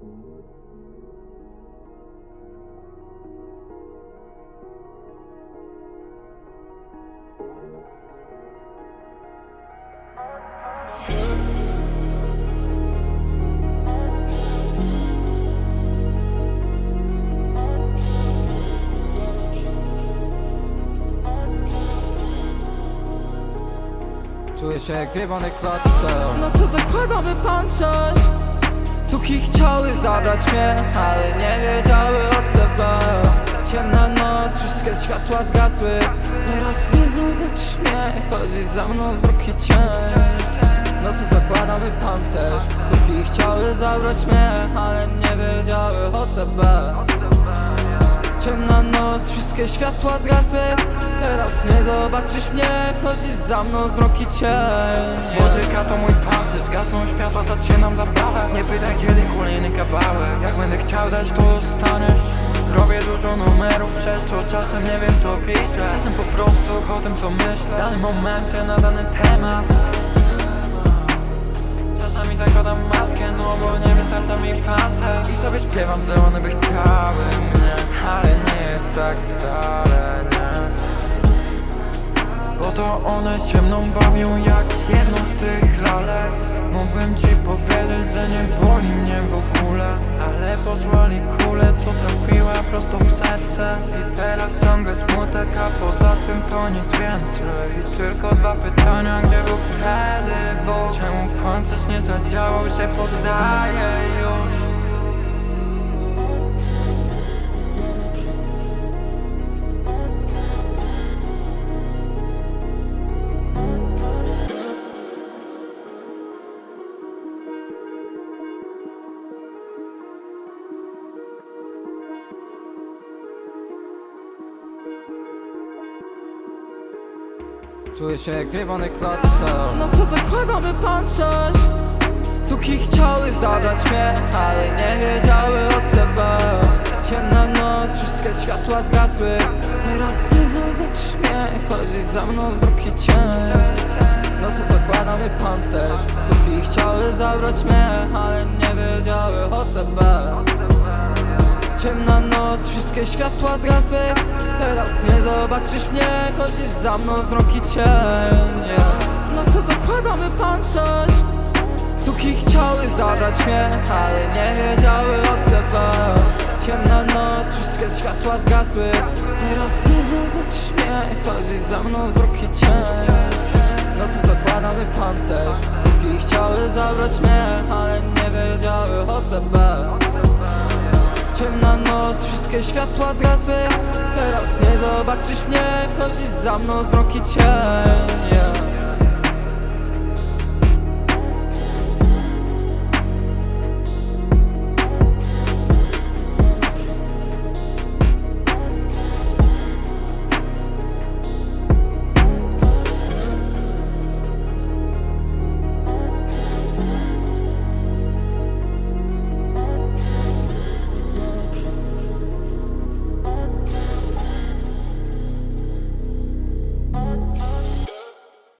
Czuję się jak wiebany klatce Na co zakładamy pancerz? Suki chciały zabrać mnie Ale nie wiedziały o CB Ciemna noc, wszystkie światła zgasły. Teraz nie zobaczysz mnie Chodzi za mną z mrok i cień. No co zakładamy pancerz. Suki chciały zabrać mnie Ale nie wiedziały o CB Ciemna noc, wszystkie światła zgasły. Teraz nie zobaczysz mnie. Chodzisz za mną z mrok i cień Muzyka to mój pancerz, zgasną światła, zaczynam zabawę. Nie pytaj kiedy kolejny kawałek. Jak będę chciał dać to dostaniesz. Robię dużo numerów, przez co czasem nie wiem co piszę. Czasem po prostu o tym co myślę. W danym momencie na dany temat. Czasami zakładam maskę, no bo nie wystarcza mi pancerz. I sobie śpiewam, że one by chciały Ale nie jest tak wcale, nie. Bo to one się mną bawią jak jedną z tych lalek. Mógłbym ci powiedzieć, że nie boli mnie w ogóle Ale posłali kulę, co trafiła prosto w serce. I teraz ciągle smutek, a poza tym to nic więcej. I tylko dwa pytania, gdzie był wtedy Bo czemu pancerz nie zadziałał, się poddaje już Czuję się jak wiebany klatce. No co zakładamy pancerz? Suki chciały zabrać mnie Ale nie wiedziały o CB Ciemna noc, wszystkie światła zgasły. Teraz nie zobaczysz mnie Chodzisz za mną z mrok i cień. No co zakładamy pancerz? Suki chciały zabrać mnie Ale nie wiedziały o CB Ciemna noc, wszystkie światła zgasły. Teraz zobaczysz mnie Chodzisz za mną z mrok i cień yeah. No co zakładamy pancerz Suki chciały zabrać mnie Ale nie wiedziały o CB Ciemna noc, wszystkie światła zgasły. Teraz nie zobaczysz mnie Chodzisz za mną z mrok i cień No co zakładamy pancerz Suki chciały zabrać mnie Ale nie wiedziały o CB Ciemna noc, wszystkie światła zgasły Teraz nie zobaczysz mnie Chodzisz za mną z mrok i cień yeah.